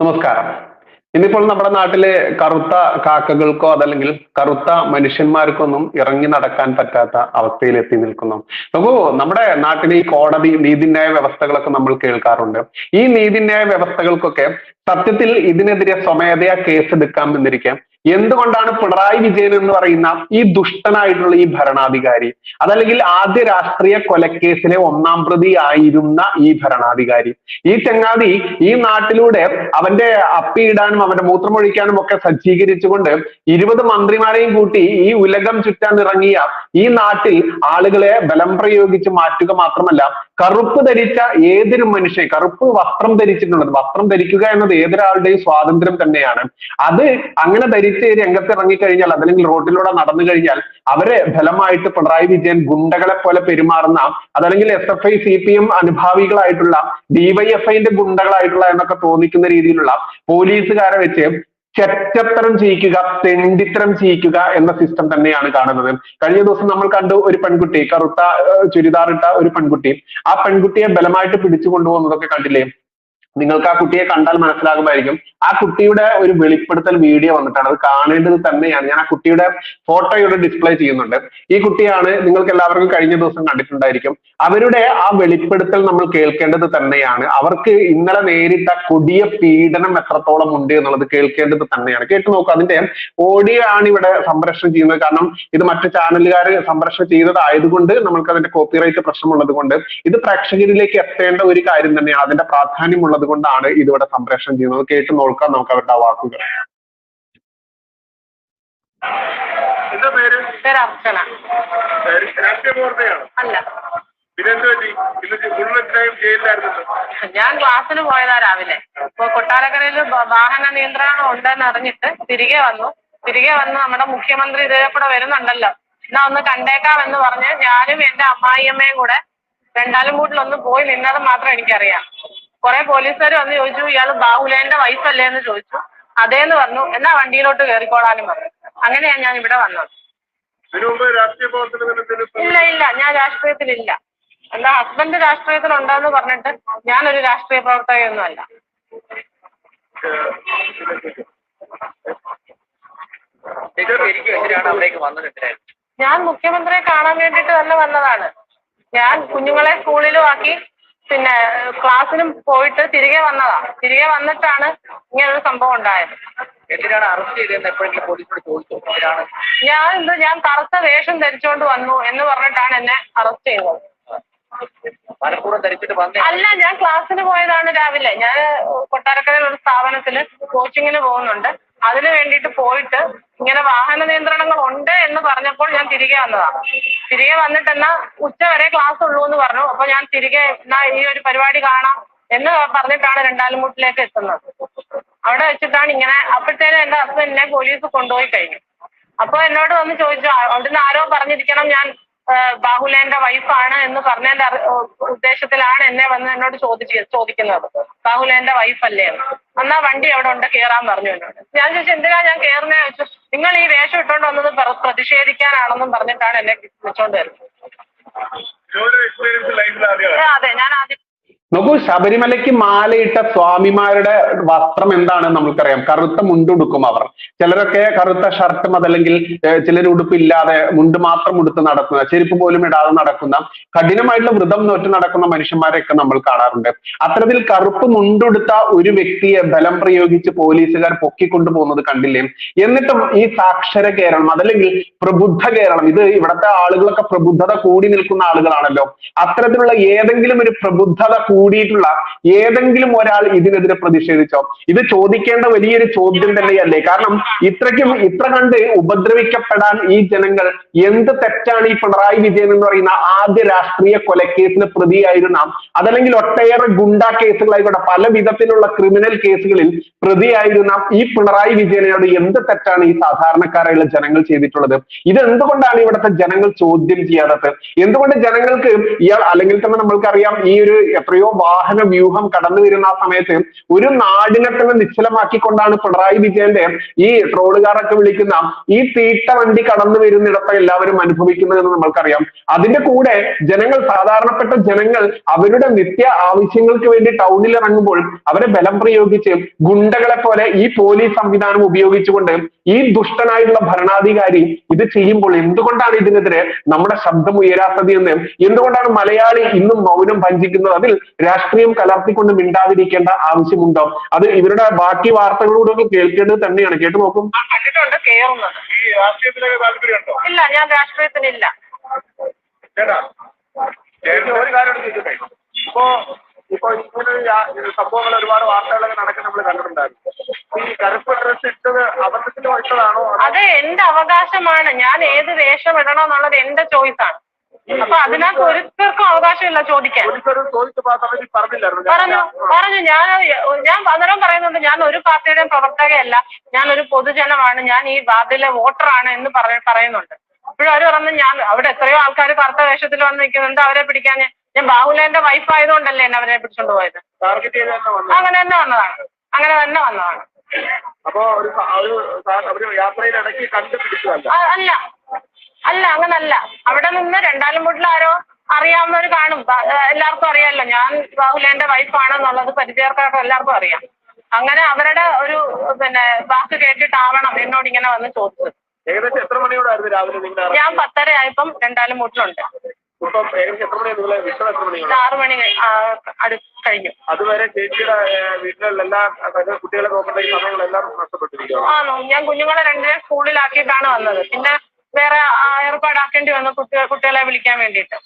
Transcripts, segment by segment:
നമസ്കാരം. ഇന്നിപ്പോൾ നമ്മുടെ നാട്ടിലെ കറുത്ത കാക്കകൾക്കോ അതല്ലെങ്കിൽ കറുത്ത മനുഷ്യന്മാർക്കൊന്നും ഇറങ്ങി നടക്കാൻ പറ്റാത്ത അവസ്ഥയിൽ എത്തി നിൽക്കുന്നു. നോക്കൂ നമ്മുടെ നാട്ടിലെ ഈ കോടതി നീതിന്യായ വ്യവസ്ഥകളൊക്കെ നമ്മൾ കേൾക്കാറുണ്ട്. ഈ നീതിന്യായ വ്യവസ്ഥകൾക്കൊക്കെ സത്യത്തിൽ ഇതിനെതിരെ സ്വമേധയാ കേസെടുക്കാം എന്നിരിക്കാം എന്തുകൊണ്ടാണ് പിണറായി വിജയൻ എന്ന് പറയുന്ന ഈ ദുഷ്ടനായിട്ടുള്ള ഈ ഭരണാധികാരി? അതല്ലെങ്കിൽ ആദ്യ രാഷ്ട്രീയ കൊലക്കേസിലെ ഒന്നാം പ്രതി ആയിരുന്ന ഈ ഭരണാധികാരി? ഈ ചങ്ങാതി ഈ നാട്ടിലൂടെ അവന്റെ അപ്പിയിടാനും അവന്റെ മൂത്രമൊഴിക്കാനും ഒക്കെ സജ്ജീകരിച്ചുകൊണ്ട് ഇരുപത് മന്ത്രിമാരെയും കൂട്ടി ഈ ഉലകം ചുറ്റാൻ ഇറങ്ങിയ ഈ നാട്ടിൽ ആളുകളെ ബലം പ്രയോഗിച്ച് മാറ്റുക മാത്രമല്ല കറുപ്പ് ധരിച്ച ഏതൊരു മനുഷ്യൻ കറുപ്പ് വസ്ത്രം ധരിച്ചിട്ടുള്ളത് വസ്ത്രം ധരിക്കുക എന്നത് ഏതൊരാളുടെയും സ്വാതന്ത്ര്യം തന്നെയാണ്. അത് അങ്ങനെ ധരിച്ച് രംഗത്ത് ഇറങ്ങിക്കഴിഞ്ഞാൽ അതല്ലെങ്കിൽ റോഡിലൂടെ നടന്നു കഴിഞ്ഞാൽ അവരെ ഫലമായിട്ട് പിണറായി വിജയൻ ഗുണ്ടകളെ പോലെ പെരുമാറുന്ന അതല്ലെങ്കിൽ S F I C P M അനുഭാവികളായിട്ടുള്ള ഡിവൈഎഫ്ഐന്റെ ഗുണ്ടകളായിട്ടുള്ള എന്നൊക്കെ തോന്നിക്കുന്ന രീതിയിലുള്ള പോലീസുകാരെ വെച്ച് ചെറ്റത്തരം ചെയ്യിക്കുക തെണ്ടിത്തരം ചെയ്യിക്കുക എന്ന സിസ്റ്റം തന്നെയാണ് കാണുന്നത്. കഴിഞ്ഞ ദിവസം നമ്മൾ കണ്ടു ഒരു പെൺകുട്ടി കറുത്ത ഏഹ്, ചുരിദാറിട്ട ഒരു പെൺകുട്ടി. ആ പെൺകുട്ടിയെ ബലമായിട്ട് പിടിച്ചു കൊണ്ടുപോകുന്നതൊക്കെ കണ്ടില്ലേ? നിങ്ങൾക്ക് ആ കുട്ടിയെ കണ്ടാൽ മനസ്സിലാകുമായിരിക്കും. ആ കുട്ടിയുടെ ഒരു വെളിപ്പെടുത്തൽ വീഡിയോ വന്നിട്ടാണ്. അത് കാണേണ്ടത് തന്നെയാണ്. ഞാൻ ആ കുട്ടിയുടെ ഫോട്ടോ ഇവിടെ ഡിസ്പ്ലേ ചെയ്യുന്നുണ്ട്. ഈ കുട്ടിയാണ് നിങ്ങൾക്ക് എല്ലാവർക്കും കഴിഞ്ഞ ദിവസം കണ്ടിട്ടുണ്ടായിരിക്കും. അവരുടെ ആ വെളിപ്പെടുത്തൽ നമ്മൾ കേൾക്കേണ്ടത് തന്നെയാണ്. അവർക്ക് ഇന്നലെ നേരിട്ട കൊടിയ പീഡനം എത്രത്തോളം ഉണ്ട് എന്നുള്ളത് കേൾക്കേണ്ടത് തന്നെയാണ്. കേട്ടു നോക്കുക അതിന്റെ ഓഡിയോ ആണ് ഇവിടെ സംപ്രേഷണം ചെയ്യുന്നത്. കാരണം ഇത് മറ്റു ചാനലുകാർ സംപ്രേഷണം ചെയ്തതായതുകൊണ്ട് നമ്മൾക്ക് അതിന്റെ കോപ്പിറൈറ്റ് പ്രശ്നമുള്ളത് കൊണ്ട് ഇത് പ്രേക്ഷകരിലേക്ക് എത്തേണ്ട ഒരു കാര്യം തന്നെയാണ്. അതിന്റെ പ്രാധാന്യമുള്ളത് കൊണ്ടാണ് ഇതിവിടെ സംപ്രേഷണം ചെയ്യുന്നത്. കേട്ട് നോക്കാം നമുക്ക് അവരുടെ ആ വാക്കുകൾ. എന്താ പേര്? അർച്ചന. അല്ല. പിന്നെ എന്ത് പറ്റി? ഇന്ന് മുഴുവൻ ടൈം ജയിലിലായിരുന്നല്ലോ. ഞാൻ ക്ലാസ്സിന് പോയതാ രാവിലെ. ഇപ്പൊ കൊട്ടാരക്കരയിൽ വാഹന നിയന്ത്രണം ഉണ്ടെന്ന് അറിഞ്ഞിട്ട് തിരികെ വന്നു. തിരികെ വന്ന് നമ്മുടെ മുഖ്യമന്ത്രി ഇതേ കൂടെ വരുന്നുണ്ടല്ലോ. എന്നാ ഒന്ന് കണ്ടേക്കാം എന്ന് പറഞ്ഞ് ഞാനും എന്റെ അമ്മായിയമ്മയും കൂടെ രണ്ടാലും ഒന്ന് പോയി നിന്നത് മാത്രം എനിക്കറിയാം. കുറെ പോലീസുകാർ വന്ന് ചോദിച്ചു ഇയാൾ ബാഹുലേന്റെ വൈഫല്ലേ എന്ന് ചോദിച്ചു. അതേന്ന് പറഞ്ഞു എന്നാ വണ്ടിയിലോട്ട് കയറിക്കോളാനും പറഞ്ഞു. അങ്ങനെയാ ഞാൻ ഇവിടെ വന്നത്. ഇല്ല ഇല്ല ഞാൻ രാഷ്ട്രീയത്തിലില്ല. എന്റെ ഹസ്ബൻഡ് രാഷ്ട്രീയത്തിലുണ്ടെന്ന് പറഞ്ഞിട്ട് ഞാനൊരു രാഷ്ട്രീയ പ്രവർത്തകയൊന്നും അല്ല ഞാൻ മുഖ്യമന്ത്രിയെ കാണാൻ വേണ്ടിട്ട് തന്നെ വന്നതാണ്. ഞാൻ കുഞ്ഞുങ്ങളെ സ്കൂളിലും ആക്കി പിന്നെ ക്ലാസ്സിനും പോയിട്ട് തിരികെ വന്നതാ. തിരികെ വന്നിട്ടാണ് ഇങ്ങനൊരു സംഭവം ഉണ്ടായത്. എന്തിനാണ് അറസ്റ്റ് ചെയ്തതെന്ന് എപ്പോഴെങ്കിലും പോലീസിനോട് ചോദിച്ചു? എന്തിനാണ്? ഞാൻ ഇത് ഞാൻ കറുത്ത വേഷം ധരിച്ചുകൊണ്ട് വന്നു എന്ന് പറഞ്ഞിട്ടാണ് എന്നെ അറസ്റ്റ് ചെയ്തത്. മനഃപൂർവം ധരിച്ചിട്ട് വന്നേ? അല്ല ഞാൻ ക്ലാസ്സിന് പോയതാണ് രാവിലെ. ഞാൻ കൊട്ടാരക്കരയിൽ ഒരു സ്ഥാപനത്തിൽ കോച്ചിങ്ങിന് പോകുന്നുണ്ട്. അതിന് വേണ്ടിയിട്ട് പോയിട്ട് ഇങ്ങനെ വാഹന നിയന്ത്രണങ്ങൾ ഉണ്ട് എന്ന് പറഞ്ഞപ്പോൾ ഞാൻ തിരികെ വന്നതാണ് തിരികെ വന്നിട്ട് എന്നാ ഉച്ച വരെ ക്ലാസ് ഉള്ളൂ എന്ന് പറഞ്ഞു. അപ്പൊ ഞാൻ തിരികെ എന്നാ ഈ ഒരു പരിപാടി കാണാം എന്ന് പറഞ്ഞിട്ടാണ് രണ്ടാലുമുട്ടിലേക്ക് എത്തുന്നത്. അവിടെ വെച്ചിട്ടാണ് ഇങ്ങനെ അപ്പോഴത്തേനും എന്റെ ഹസ്ബൻഡിനെ പോലീസ് കൊണ്ടുപോയി കഴിഞ്ഞു. അപ്പൊ എന്നോട് വന്ന് ചോദിച്ചു "ആ, അവിടുന്ന് ആരോ പറഞ്ഞിരിക്കണം ഞാൻ ബാഹുലേന്റെ വൈഫാണ് എന്ന് പറഞ്ഞതിന്റെ ഉദ്ദേശത്തിലാണ് എന്നെ വന്ന് എന്നോട് ചോദിച്ച് ചോദിക്കുന്നത്. ബാഹുലേന്റെ വൈഫല്ലേ അല്ലേ എന്നാ വണ്ടി അവിടെ ഉണ്ട് കേറാൻ പറഞ്ഞു എന്നോട്. ഞാൻ ചോദിച്ചു എന്തിനാ ഞാൻ കയറുന്ന ചോദിച്ചു നിങ്ങൾ ഈ വേഷം ഇട്ടോണ്ട് വന്നത് പ്ര- പ്രതിഷേധിക്കാനാണെന്നും പറഞ്ഞിട്ടാണ് എന്നെ വിളിച്ചോണ്ട് വരുന്നത്. അതെ ഞാൻ ആദ്യം നോക്കൂ ശബരിമലയ്ക്ക് മാലയിട്ട സ്വാമിമാരുടെ വസ്ത്രം എന്താണ് നമുക്കറിയാം കറുത്ത മുണ്ടുടുക്കും അവർ. ചിലരൊക്കെ കറുത്ത ഷർട്ടും അതല്ലെങ്കിൽ ചിലർ ഉടുപ്പില്ലാതെ മുണ്ട് മാത്രം ഉടുത്ത് നടക്കുന്ന ചെരുപ്പ് പോലും ഇടാതെ നടക്കുന്ന കഠിനമായിട്ടുള്ള വ്രതം നോറ്റ് നടക്കുന്ന മനുഷ്യന്മാരെയൊക്കെ നമ്മൾ കാണാറുണ്ട്. അത്തരത്തിൽ കറുപ്പ് മുണ്ടുടുത്ത ഒരു വ്യക്തിയെ ബലം പ്രയോഗിച്ച് പോലീസുകാർ പൊക്കിക്കൊണ്ടുപോകുന്നത് കണ്ടില്ലേ? എന്നിട്ടും ഈ സാക്ഷര കേരളം അതല്ലെങ്കിൽ പ്രബുദ്ധ കേരളം ഇത് ഇവിടുത്തെ ആളുകളൊക്കെ പ്രബുദ്ധത കൂടി നിൽക്കുന്ന ആളുകളാണല്ലോ. അത്തരത്തിലുള്ള ഏതെങ്കിലും ഒരു പ്രബുദ്ധത കൂടിയിട്ടുള്ള ഏതെങ്കിലും ഒരാൾ ഇതിനെതിരെ പ്രതിഷേധിച്ചോ? ഇത് ചോദിക്കേണ്ട വലിയൊരു ചോദ്യം തന്നെയല്ലേ? കാരണം ഇത്രയ്ക്കും ഇത്ര കണ്ട് ഉപദ്രവിക്കപ്പെടാൻ ഈ ജനങ്ങൾ എന്ത് തെറ്റാണ് ഈ പിണറായി വിജയൻ എന്ന് പറയുന്ന ആദ്യ രാഷ്ട്രീയ കൊലക്കേസിന് പ്രതിയായിരുന്ന അതല്ലെങ്കിൽ ഒട്ടേറെ ഗുണ്ടാ കേസുകളായിക്കോട്ടെ പല വിധത്തിലുള്ള ക്രിമിനൽ കേസുകളിൽ പ്രതിയായിരുന്ന ഈ പിണറായി വിജയനോട് എന്ത് തെറ്റാണ് ഈ സാധാരണക്കാരായുള്ള ജനങ്ങൾ ചെയ്തിട്ടുള്ളത്? ഇത് എന്തുകൊണ്ടാണ് ഇവിടുത്തെ ജനങ്ങൾ ചോദ്യം ചെയ്യാത്തത്? എന്തുകൊണ്ട് ജനങ്ങൾക്ക് ഇയാൾ അല്ലെങ്കിൽ തന്നെ നമ്മൾക്കറിയാം ഈ ഒരു എത്രയോ എത്രയോ വാഹന വ്യൂഹം കടന്നു വരുന്ന ആ സമയത്ത് ഒരു നാടിനെ തന്നെ നിശ്ചലമാക്കിക്കൊണ്ടാണ് പിണറായി വിജയന്റെ ഈ ട്രോളുകാരൊക്കെ വിളിക്കുന്ന ഈ തീട്ട വണ്ടി കടന്നു വരുന്നിടത്ത് എല്ലാവരും അനുഭവിക്കുന്നത് എന്ന് നമ്മൾക്കറിയാം. അതിന്റെ കൂടെ ജനങ്ങൾ സാധാരണപ്പെട്ട ജനങ്ങൾ അവരുടെ നിത്യ ആവശ്യങ്ങൾക്ക് വേണ്ടി ടൗണിൽ ഇറങ്ങുമ്പോൾ അവരെ ബലം പ്രയോഗിച്ച് ഗുണ്ടകളെ പോലെ ഈ പോലീസ് സംവിധാനം ഉപയോഗിച്ചുകൊണ്ട് ഈ ദുഷ്ടനായിട്ടുള്ള ഭരണാധികാരി ഇത് ചെയ്യുമ്പോൾ എന്തുകൊണ്ടാണ് ഇതിനെതിരെ നമ്മുടെ ശബ്ദം ഉയരാത്തത് എന്ന്? എന്തുകൊണ്ടാണ് മലയാളി ഇന്നും മൗനം ഭഞ്ചിക്കുന്നത്? അതിൽ രാഷ്ട്രീയം കലർത്തിക്കൊണ്ട് മിണ്ടാതിരിക്കേണ്ട ആവശ്യമുണ്ടോ? അത് ഇവരുടെ ബാക്കി വാർത്തകളോടൊക്കെ കേൾക്കേണ്ടത് തന്നെയാണ്. കേട്ടു നോക്കും. ആ കണ്ടിട്ടുണ്ട് കേറുന്നത് ഈ രാഷ്ട്രീയത്തിലൊക്കെ താല്പര്യമുണ്ടോ ഇല്ല ഞാൻ രാഷ്ട്രീയത്തിനില്ല. ചേട്ടാ ഒരു കാര്യം ഇപ്പോ ഇപ്പൊ ഇങ്ങനെ സംഭവങ്ങൾ ഒരുപാട് വാർത്തകളൊക്കെ നടക്കുന്ന നമ്മൾ കണ്ടിട്ടുണ്ടായിരുന്നു. ഈ കറുപ്പ് ഡ്രസ് ഇട്ടത് അബദ്ധത്തിൽ ഇട്ടതാണോ അതോ അത് എന്റെ അവകാശമാണ്? ഞാൻ ഏത് വേഷം ഇടണം എന്നുള്ളത് എന്റെ ചോയ്സ് ആണ്. അപ്പൊ അതിനകത്ത് ഒരുത്തർക്കും അവകാശമില്ല ചോദിക്കാൻ. പറഞ്ഞു പറഞ്ഞു ഞാൻ ഞാൻ അന്നേരം പറയുന്നുണ്ട് ഞാൻ ഒരു പാർട്ടിയുടെയും പ്രവർത്തകയല്ല. ഞാൻ ഒരു പൊതുജനമാണ്. ഞാൻ ഈ വാർഡിലെ വോട്ടറാണ് എന്ന് പറഞ്ഞ പറയുന്നുണ്ട്. അപ്പോഴും അവർ പറഞ്ഞു ഞാൻ അവിടെ എത്രയോ ആൾക്കാർ കറുത്ത വേഷത്തിൽ വന്ന് നിൽക്കുന്നുണ്ട് അവരെ പിടിക്കാൻ ഞാൻ- ബാഹുലേന്റെ വൈഫ് ആയതുകൊണ്ടല്ലേ എന്നെ അവരെ പിടിച്ചോണ്ട് പോയത്. അങ്ങനെ തന്നെ വന്നതാണ്. അങ്ങനെ തന്നെ വന്നതാണ്. അപ്പോ ഒരു യാത്രയിൽ ഇടയ്ക്ക് കണ്ടുപിടിച്ചതല്ല. ആ, അല്ല. അല്ല അങ്ങനല്ല. അവിടെ നിന്ന് രണ്ടാലും ആരോ അറിയാവുന്നവർ കാണും. എല്ലാവർക്കും അറിയാമല്ലോ. ഞാൻ ബാഹുലേന്റെ വൈഫാണെന്നുള്ളത് പരിചയക്കാർക്ക് എല്ലാവർക്കും അറിയാം. അങ്ങനെ അവരുടെ ഒരു പിന്നെ വാക്ക് കേട്ടിട്ടാവണം എന്നോട് ഇങ്ങനെ വന്ന് ചോദിച്ചത്. ഏകദേശം എത്ര മണിയോടായിരുന്നു രാവിലെ നിങ്ങൾ ഞാൻ പത്തര ആയപ്പം രണ്ടാലും മണിയോട് ആറു മണി കഴി- ആ, അടു കഴിഞ്ഞു. അതുവരെ ചേച്ചിയുടെ വീട്ടിലുള്ള എല്ലാ കുട്ടികളെ നോക്കേണ്ട ഈ സമയങ്ങളെല്ലാം ആണോ ഞാൻ കുഞ്ഞുങ്ങളെ രണ്ടുപേരും സ്കൂളിലാക്കിയിട്ടാണ് വന്നത്. പിന്നെ വേറെ ഏർപ്പാടാക്കേണ്ടി വന്നു കുട്ടികളെ വിളിക്കാൻ വേണ്ടിയിട്ട്.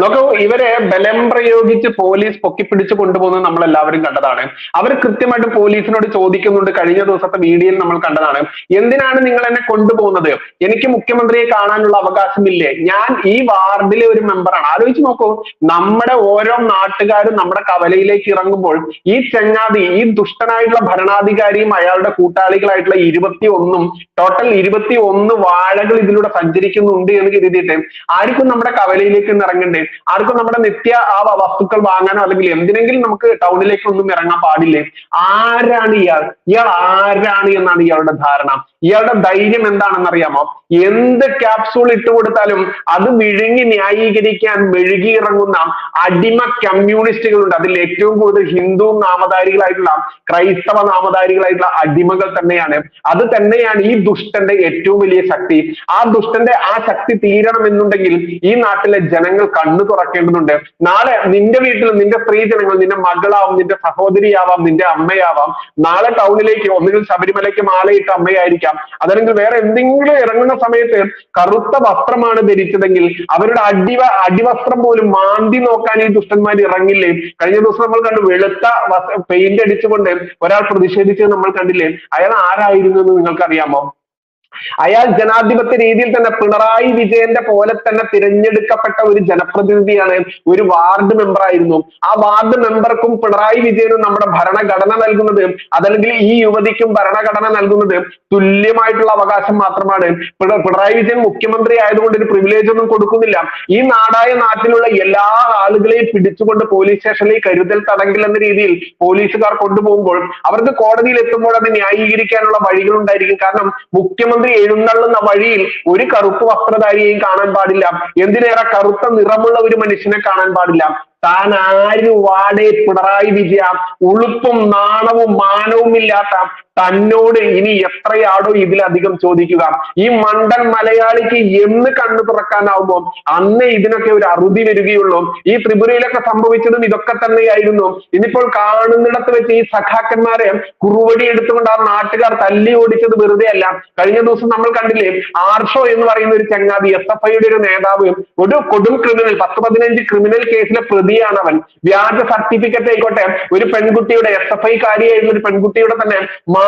നോക്കൂ ഇവരെ ബലം പ്രയോഗിച്ച് പോലീസ് പൊക്കിപ്പിടിച്ച് കൊണ്ടുപോകുന്നത് നമ്മൾ എല്ലാവരും കണ്ടതാണ്. അവർ കൃത്യമായിട്ട് പോലീസിനോട് ചോദിക്കുന്നുണ്ട്. കഴിഞ്ഞ ദിവസത്തെ വീഡിയോയിൽ നമ്മൾ കണ്ടതാണ്. എന്തിനാണ് നിങ്ങൾ എന്നെ കൊണ്ടുപോകുന്നത്? എനിക്ക് മുഖ്യമന്ത്രിയെ കാണാനുള്ള അവകാശമില്ലേ? ഞാൻ ഈ വാർഡിലെ ഒരു മെമ്പറാണ്. ആലോചിച്ച് നോക്കൂ നമ്മുടെ ഓരോ നാട്ടുകാരും നമ്മുടെ കവലയിലേക്ക് ഇറങ്ങുമ്പോൾ ഈ ചങ്ങാതി ഈ ദുഷ്ടനായിട്ടുള്ള ഭരണാധികാരിയും അയാളുടെ കൂട്ടാളികളായിട്ടുള്ള ഇരുപത്തി ഒന്നും ടോട്ടൽ ഇരുപത്തി ഒന്ന് വാഴകൾ ഇതിലൂടെ സഞ്ചരിക്കുന്നുണ്ട് എന്ന് കരുതിയിട്ട് ആർക്കും നമ്മുടെ കവലയിലേക്ക് ഒന്ന് ഇറങ്ങണ്ടേ. ആർക്കും നമ്മുടെ നിത്യ ആ വസ്തുക്കൾ വാങ്ങാനോ അല്ലെങ്കിൽ എന്തിനെങ്കിലും നമുക്ക് ടൗണിലേക്ക് ഒന്നും ഇറങ്ങാൻ പാടില്ലേ? ആരാണ് ഇയാൾ? ഇയാൾ ആരാണ് എന്നാണ് ഇയാളുടെ ധാരണ. ഇയാളുടെ ധൈര്യം എന്താണെന്ന് അറിയാമോ എന്ത് ക്യാപ്സൂൾ ഇട്ട് കൊടുത്താലും അത് വിഴുങ്ങി ന്യായീകരിക്കാൻ മെഴുകിയിറങ്ങുന്ന അടിമ കമ്മ്യൂണിസ്റ്റുകളുണ്ട് അതിൽ ഏറ്റവും കൂടുതൽ ഹിന്ദു നാമധാരികളായിട്ടുള്ള ക്രൈസ്തവ നാമധാരികളായിട്ടുള്ള അടിമകൾ തന്നെയാണ്. അത് തന്നെയാണ് ഈ ദുഷ്ടന്റെ ഏറ്റവും വലിയ ശക്തി. ആ ദുഷ്ടന്റെ ആ ശക്തി തീരണം എന്നുണ്ടെങ്കിൽ ഈ നാട്ടിലെ ജനങ്ങൾ കണ്ണു തുറക്കേണ്ടതുണ്ട്. നാളെ നിന്റെ വീട്ടിൽ നിന്റെ സ്ത്രീ ജനങ്ങൾ നിന്റെ മകളാവാം നിന്റെ സഹോദരിയാവാം നിന്റെ അമ്മയാവാം. നാളെ ടൗണിലേക്ക് ഒന്നുകിൽ ശബരിമലയ്ക്ക് മാലയിട്ട അമ്മയായിരിക്കാം. അതല്ലെങ്കിൽ വേറെ എന്തെങ്കിലും ഇറങ്ങുന്ന സമയത്ത് കറുത്ത വസ്ത്രമാണ് ധരിച്ചതെങ്കിൽ അവരുടെ അടിവ അടിവസ്ത്രം പോലും മാന്തി നോക്കാൻ ഈ ദുഷ്ടന്മാർ ഇറങ്ങില്ലേ? കഴിഞ്ഞ ദിവസം നമ്മൾ കണ്ടു വെളുത്ത പെയിന്റ് അടിച്ചുകൊണ്ട് ഒരാൾ പ്രതിഷേധിച്ചത് നമ്മൾ കണ്ടില്ലേ? അയാൾ ആരായിരുന്നു എന്ന് നിങ്ങൾക്ക് അറിയാമോ അയാൾ ജനാധിപത്യ രീതിയിൽ തന്നെ പിണറായി വിജയന്റെ പോലെ തന്നെ തിരഞ്ഞെടുക്കപ്പെട്ട ഒരു ജനപ്രതിനിധിയാണ് ഒരു വാർഡ് മെമ്പർ ആയിരുന്നു. ആ വാർഡ് മെമ്പർക്കും പിണറായി വിജയനും നമ്മുടെ ഭരണഘടന നൽകുന്നത് അതല്ലെങ്കിൽ ഈ യുവതിക്കും ഭരണഘടന നൽകുന്നത് തുല്യമായിട്ടുള്ള അവകാശം മാത്രമാണ്. പിണ- പിണറായി വിജയൻ മുഖ്യമന്ത്രി ആയതുകൊണ്ട് ഒരു പ്രിവിലേജ് ഒന്നും കൊടുക്കുന്നില്ല. ഈ നാടായ നാട്ടിലുള്ള എല്ലാ ആളുകളെയും പിടിച്ചുകൊണ്ട് പോലീസ് സ്റ്റേഷനിൽ കരുതൽ തടങ്കൽ എന്ന രീതിയിൽ പോലീസുകാർ കൊണ്ടുപോകുമ്പോൾ അവർക്ക് കോടതിയിൽ എത്തുമ്പോൾ അത് ന്യായീകരിക്കാനുള്ള വഴികളുണ്ടായിരിക്കും കാരണം മുഖ്യമന്ത്രി എഴുന്നള്ളുന്ന വഴിയിൽ ഒരു കറുപ്പ് വസ്ത്രധാരിയെയും കാണാൻ പാടില്ല. എന്തിനേറെ കറുത്ത നിറമുള്ള ഒരു മനുഷ്യനെ കാണാൻ പാടില്ല. താൻ വാടേ പിണറായി വിജയ. ഉളുപ്പും നാണവും മാനവും ഇല്ലാത്ത തന്നോട് ഇനി എത്രയാടോ ഇതിലധികം ചോദിക്കുക. ഈ മണ്ടൻ മലയാളിക്ക് എന്ന് കണ്ണു തുറക്കാനാവുമോ? അന്നേ ഇതിനൊക്കെ ഒരു അറുതി വരികയുള്ളൂ. ഈ ത്രിപുരയിലൊക്കെ സംഭവിച്ചതും ഇതൊക്കെ തന്നെയായിരുന്നു. ഇന്നിപ്പോൾ കാണുന്നിടത്ത് വെച്ച് ഈ സഖാക്കന്മാരെ കുറുവടി എടുത്തുകൊണ്ട് ആ നാട്ടുകാർ തല്ലി ഓടിച്ചത് വെറുതെ അല്ല. കഴിഞ്ഞ ദിവസം നമ്മൾ കണ്ടില്ലേ ആർഷോ എന്ന് പറയുന്ന ഒരു ചങ്ങാതി എസ് എഫ് ഐയുടെ ഒരു നേതാവ് ഒരു കൊടും ക്രിമിനൽ പത്ത് പതിനഞ്ച് ക്രിമിനൽ കേസിലെ പ്രതിയാണ് അവൻ വ്യാജ സർട്ടിഫിക്കറ്റ് ആയിക്കോട്ടെ ഒരു പെൺകുട്ടിയുടെ എസ് എഫ് ഐ കാരിയായിരുന്ന ഒരു പെൺകുട്ടിയുടെ തന്നെ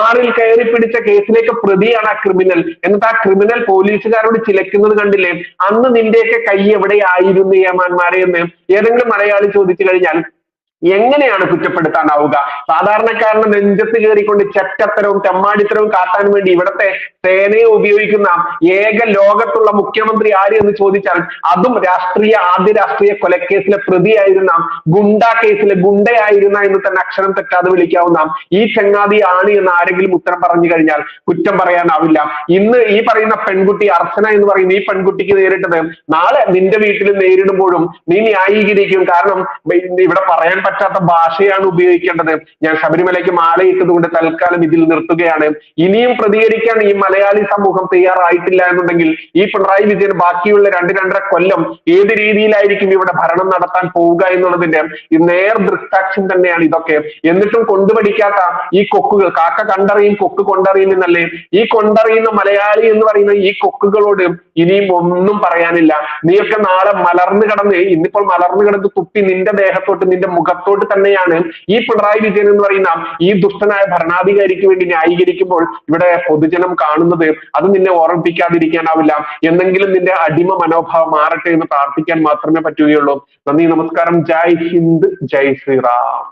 മാറിൽ കയറി പിടിച്ച കേസിലേക്ക് പ്രതിയാണ് ആ ക്രിമിനൽ എന്നിട്ട് ആ ക്രിമിനൽ പോലീസുകാരോട് ചിലക്കുന്നത് കണ്ടില്ലേ? അന്ന് നിന്റെയൊക്കെ കൈ എവിടെയായിരുന്നു ഏമാന്മാരെ എന്ന്? ഏതെങ്കിലും മലയാളി ചോദിച്ചു കഴിഞ്ഞാൽ എങ്ങനെയാണ് കുറ്റപ്പെടുത്താനാവുക? സാധാരണക്കാരന്റെ നെഞ്ചത്ത് കയറിക്കൊണ്ട് ചെറ്റത്തരവും തെമ്മാടിത്തരവും കാട്ടാൻ വേണ്ടി ഇവിടത്തെ സേനയെ ഉപയോഗിക്കുന്ന ഏക ലോകത്തുള്ള മുഖ്യമന്ത്രി ആര് എന്ന് ചോദിച്ചാൽ അതും രാഷ്ട്രീയ ആദ്യ രാഷ്ട്രീയ കൊലക്കേസിലെ പ്രതിയായിരുന്ന ഗുണ്ട കേസിലെ ഗുണ്ടയായിരുന്ന എന്ന് തന്നെ അക്ഷരം തെറ്റാതെ വിളിക്കാവുന്ന ഈ ചങ്ങാതി ആണ് എന്ന് ആരെങ്കിലും ഉത്തരം പറഞ്ഞു കഴിഞ്ഞാൽ കുറ്റം പറയാനാവില്ല. ഇന്ന് ഈ പറയുന്ന പെൺകുട്ടി അർച്ചന എന്ന് പറയുന്ന ഈ പെൺകുട്ടിക്ക് നേരിട്ടത് നാളെ നിന്റെ വീട്ടിൽ നേരിടുമ്പോഴും നീ ന്യായീകരിക്കും. കാരണം ഇവിടെ പറയാൻ പറ്റാത്ത ഭാഷയാണ് ഉപയോഗിക്കേണ്ടത്. ഞാൻ ശബരിമലയ്ക്ക് മാലയിട്ടത് കൊണ്ട് തൽക്കാലം ഇതിൽ നിർത്തുകയാണ്. ഇനിയും പ്രതികരിക്കാൻ ഈ മലയാളി സമൂഹം തയ്യാറായിട്ടില്ല എന്നുണ്ടെങ്കിൽ ഈ പിണറായി വിജയൻ ബാക്കിയുള്ള രണ്ട് രണ്ടര കൊല്ലം ഏത് രീതിയിലായിരിക്കും ഇവിടെ ഭരണം നടത്താൻ പോവുക എന്നുള്ളതിന്റെ നേർ ദൃക്സാക്ഷ്യം തന്നെയാണ് ഇതൊക്കെ. എന്നിട്ടും കൊണ്ടുപഠിക്കാത്ത ഈ കൊക്കുകൾ കാക്ക കണ്ടറിയും കൊക്ക് കൊണ്ടറിയും എന്നല്ലേ ഈ കൊണ്ടറിയുന്ന മലയാളി എന്ന് പറയുന്ന ഈ കൊക്കുകളോട് ഇനിയും ഒന്നും പറയാനില്ല. നീയൊക്കെ നാളെ മലർന്നു കിടന്ന് ഇന്നിപ്പോൾ മലർന്നു കിടന്ന് തുപ്പി നിന്റെ ദേഹത്തോട്ട് നിന്റെ മുഖത്തോട്ട് തന്നെയാണ് ഈ പിണറായി വിജയൻ എന്ന് പറയുന്ന ഈ ദുഷ്ടനായ ഭരണാധികാരിക്ക് വേണ്ടി ന്യായീകരിക്കുമ്പോൾ ഇവിടെ പൊതുജനം കാണുന്നത് അത് നിന്നെ ഓർമ്മിപ്പിക്കാതിരിക്കാനാവില്ല. എന്നെങ്കിലും നിന്റെ അടിമ മനോഭാവം മാറട്ടെ എന്ന് പ്രാർത്ഥിക്കാൻ മാത്രമേ പറ്റുകയുള്ളൂ. നന്ദി നമസ്കാരം. ജയ് ഹിന്ദ് ജയ് ശ്രീറാം.